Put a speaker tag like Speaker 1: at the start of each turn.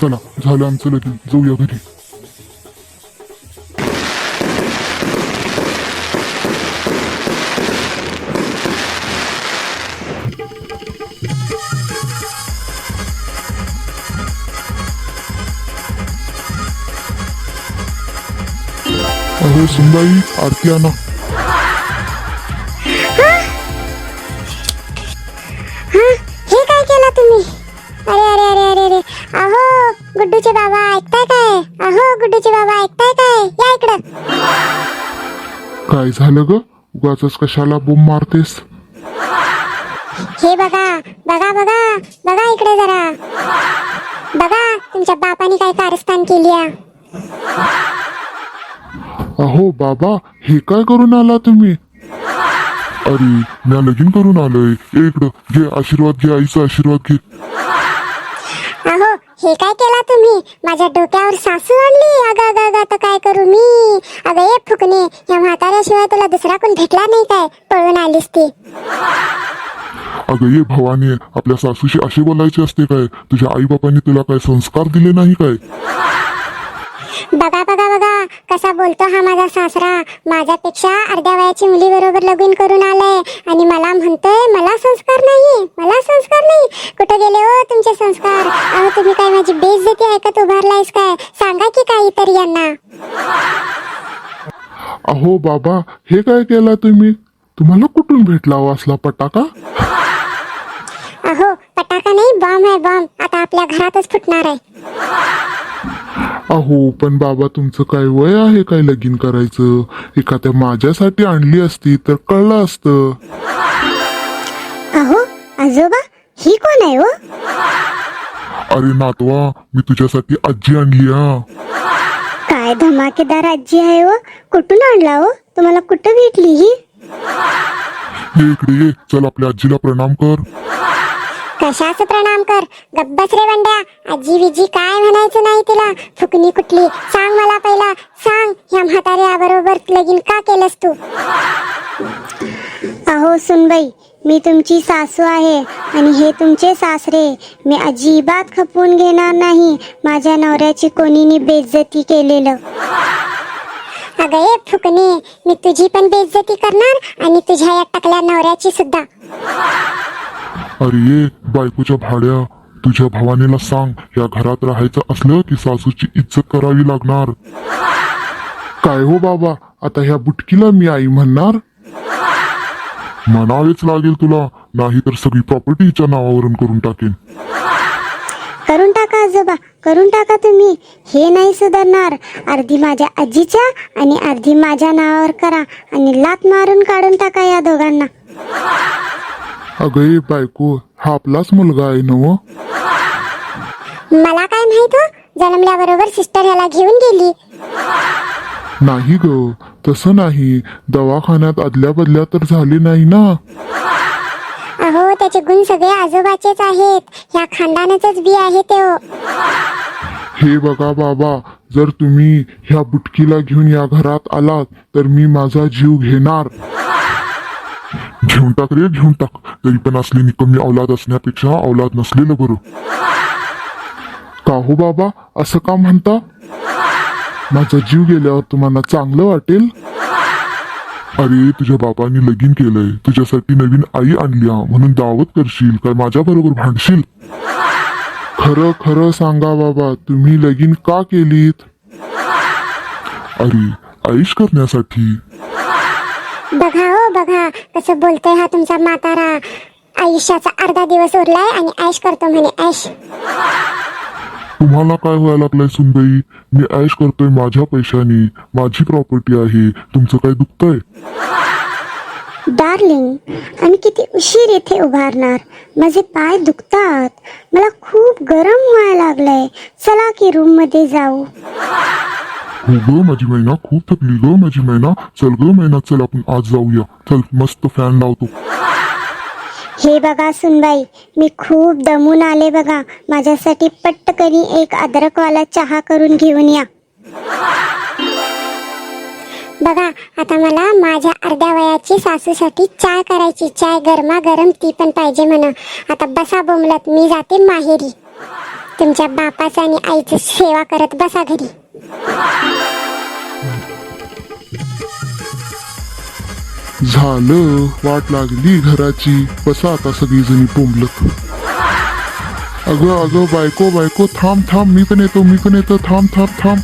Speaker 1: चला झालं आमचं लगीन. जाऊया घरी. अहो सुनबाई आरती आणा.
Speaker 2: हे? काय केलं तुम्ही? अरे अरे अरे अरे अरे. अहो गुड्डूचे बाबा ऐकताय काय? अहो गुड्डूचे बाबा ऐकताय काय? या इकडं.
Speaker 1: काय झालं ग? उगाच कशाला बोंब मारतेस?
Speaker 2: हे बघा बघा बघा बघा इकडे जरा. बघा तुमच्या बापाने काय कारस्थान केली आहे.
Speaker 1: अहो बाबा हे काय करून आला तुम्ही? अरे म्या लगीन करून आलोय. ए इकडं घे आशीर्वाद घे आईचा आशीर्वाद घे.
Speaker 2: अहो हे काय केला तुम्ही? माझ्या डोक्यावर सासू आणली. अगं अगं अगं आता काय करू मी? अगं ये फुकणे या म्हाताऱ्याशिवाय तुला दुसरा कोण भेटला नाही काय? पळून आलीस ती.
Speaker 1: अगं ये भवानी आपल्या सासूशी असे बोलायचे असते काय? तुझ्या आई बापांनी तुला काय संस्कार दिले नाही काय?
Speaker 2: बघा बघा बघा कसा बोलतो हा माझा सासरा? माझ्यापेक्षा अर्ध्या वयाची मुली बरोबर लगीन करून आलाय आणि मला म्हणतोय मला संस्कार नाही मला संस्कार नाही. कुठे गेले हो तुमचे संस्कार? अहो तुम्ही काय माझी बेइज्जती ऐकत उभारलायस काय? सांगा की काहीतरी यांना.
Speaker 1: अहो बाबा हे काय केला तुम्ही? तुम्हाला कुठून भेटला हो असला पटाका?
Speaker 2: अहो पटाका नाही बॉम्ब आहे बॉम्ब. आता आपल्या घरातच फुटणार आहे.
Speaker 1: अहो पण बाबा तुमचं काय वय आहे काय लगीन करायचं? एखाद्या माझ्यासाठी आणली असती तर कळलं असतं.
Speaker 2: अहो आजोबा ही कोण आहे हो?
Speaker 1: अरे नातवा मी तुझ्यासाठी आजी आणली हा.
Speaker 2: काय धमाकेदार आजी आहे हो? कुठून आणला हो? तुम्हाला कुठं भेटली ही?
Speaker 1: ये इकडे ये चल आपल्या आजीला प्रणाम कर.
Speaker 2: कशाच प्रणाम कर. गब्बस रे बंड्या आजी विजी काय म्हणायचं नाही तिला? फुकणी कुठली? सांग मला पहिला. सांग. ह्या म्हाताऱ्या बरोबर लगीन का केलंस तू? अहो सुनबाई मी तुमची सासू आहे आणि हे तुमचे सासरे. मी अजिबात खपवून घेणार नाही. माझ्या नवऱ्याची कोणीनी बेइज्जती केलेलं. अगं ये फुकणे. मी तुझी पण बेइज्जती करणार आणि तुझ्या या टकल्या नवऱ्याची सुद्धा.
Speaker 1: अरे ये बायकोच्या भाड्या. तुझ्या भावानेला सांग या घरात राहायचं असलं की सासूची इज्जत करावी लागणार. काय हो बाबा आता ह्या बुटकीला मी आई म्हणणार? म्हणावेच लागेल तुला नाही तर सगळी प्रॉपर्टीच्या नावावरून करून टाकेन.
Speaker 2: करून टाका आजोबा करून टाका तुम्ही. हे नाही सुधारणार. अर्धी माझ्या आजीच्या आणि अर्धी माझ्या नावावर करा आणि लात मारून काढून टाका या दोघांना.
Speaker 1: अगं बायको हा आपलाच मुलगा आहे नव.
Speaker 2: मला काय माहीत हो? जन्मल्याबरोबर सिस्टर ह्याला घेऊन गेली.
Speaker 1: नाही ग तसं नाही. दवाखान्यात आदल्या बदल्या तर झाली नाही ना.
Speaker 2: अहो त्याचे गुण सगळे आजोबाचेच आहेत. ह्या खानदानाचंच बी आहे ते हो.
Speaker 1: हे बघा बाबा जर तुम्ही ह्या बुटकीला घेऊन या घरात आलात तर मी माझा जीव घेणार. घेऊन टाक रे घेऊन टाक. तरी पण असलेली कमी औलाद असण्यापेक्षा औलाद नसलेलं बरं. का हो बाबा असं का म्हणता? माझा जीव गेल्यावर तुम्हाला चांगलं वाटेल? अरे तुझ्या बाबांनी लगीन केलंय. तुझ्यासाठी नवीन आई आणली म्हणून दावत करशील काय माझ्या बरोबर भांडशील? खरं खरं सांगा बाबा तुम्ही लगीन का केलीत? अरे आईश करण्यासाठी.
Speaker 2: बघा हो बघा. कसं बोलतोय हा तुमचा म्हातारा. आयुष्याचा अर्धा दिवस उरलाय आणि ऐश करतो म्हणे ऐश.
Speaker 1: तुम्हाला काय व्हायला लागलंय सुनबाई मी ऐश करतोय माझ्या पैशाने. माझी प्रॉपर्टी आहे. तुमचं काय दुखतंय?
Speaker 2: डार्लिंग आम्ही किती उशीर इथे उभारणार. माझे पाय दुखतात. मला खूप गरम व्हायला लागलंय. चला की रूममध्ये जाऊ.
Speaker 1: हो ग माझी मैना खूप थकली ग माझी मैना. चल ग मैना चल आपण आज जाऊया. चल मस्त फॅन लावतो.
Speaker 2: हे बघा सुनबाई मी खूप दमून आले बघा. माझ्यासाठी पटकनी एक अद्रकवाला चहा करून घेऊन या. बघा आता मला माझ्या अर्ध्या वयाची सासूसाठी चाय करायची. चाय गरमा गरम ती पण पाहिजे म्हणा. आता बसा बोमलत मी जाते माहेरी. तुमच्या बापाचं आणि आईचं सेवा करत बसा घरी.
Speaker 3: झालं वाट लागली घराची. बसा आता सगळीजणी बोंबलत. अगं अगं बायको बायको थांब थांब मी पण येतो मी पण येतो थांब थांब थांब.